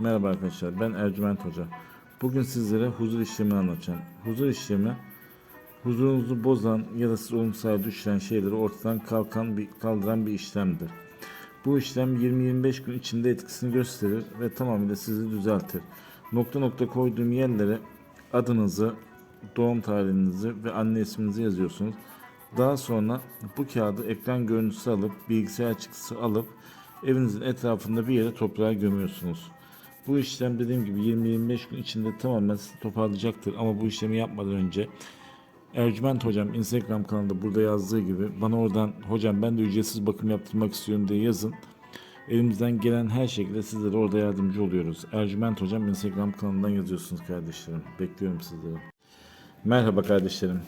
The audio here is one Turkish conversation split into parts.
Merhaba arkadaşlar, ben Ercüment Hoca. Bugün sizlere huzur işlemini anlatacağım. Huzur işlemi, huzurunuzu bozan ya da siz olumsuz düşüren şeyleri ortadan kalkan bir, kaldıran bir işlemdir. Bu işlem 20-25 gün içinde etkisini gösterir ve tamamıyla sizi düzeltir. Nokta nokta koyduğum yerlere adınızı, doğum tarihinizi ve anne isminizi yazıyorsunuz. Daha sonra bu kağıdı ekran görüntüsü alıp bilgisayar çıktısı alıp evinizin etrafında bir yere toprağa gömüyorsunuz. Bu işlem dediğim gibi 20-25 gün içinde tamamen toparlayacaktır ama bu işlemi yapmadan önce Ercüment hocam Instagram kanalında burada yazdığı gibi bana oradan hocam ben de ücretsiz bakım yaptırmak istiyorum diye yazın. Elimizden gelen her şekilde sizlere orada yardımcı oluyoruz. Ercüment hocam Instagram kanalından yazıyorsunuz kardeşlerim. Bekliyorum sizleri. Merhaba kardeşlerim.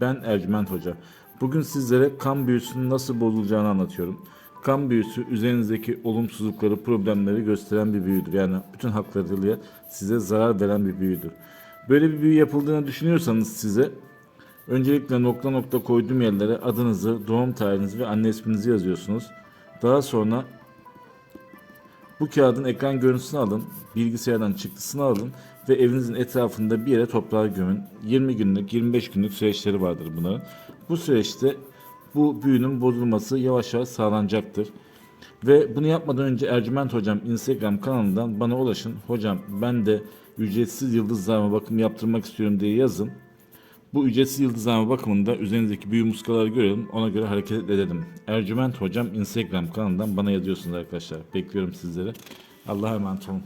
Ben Ercüment Hoca. Bugün sizlere kan büyüsünün nasıl bozulacağını anlatıyorum. Kan büyüsü üzerinizdeki olumsuzlukları, problemleri gösteren bir büyüdür. Yani bütün haklarıyla size zarar veren bir büyüdür. Böyle bir büyü yapıldığını düşünüyorsanız size öncelikle nokta nokta koyduğum yerlere adınızı, doğum tarihinizi ve anne isminizi yazıyorsunuz. Daha sonra bu kağıdın ekran görüntüsünü alın, bilgisayardan çıktısını alın ve evinizin etrafında bir yere toprağa gömün. 20 günlük, 25 günlük süreçleri vardır bunların. Bu süreçte bu büyünün bozulması yavaş yavaş sağlanacaktır. Ve bunu yapmadan önce Ercüment Hocam Instagram kanalından bana ulaşın. Hocam ben de ücretsiz yıldızlarıma bakım yaptırmak istiyorum diye yazın. Bu ücretsiz yıldızlama bakımında üzerinizdeki büyü muskaları görelim. Ona göre hareket edelim. Ercüment Hocam Instagram kanalından bana yazıyorsunuz arkadaşlar. Bekliyorum sizleri. Allah'a emanet olun.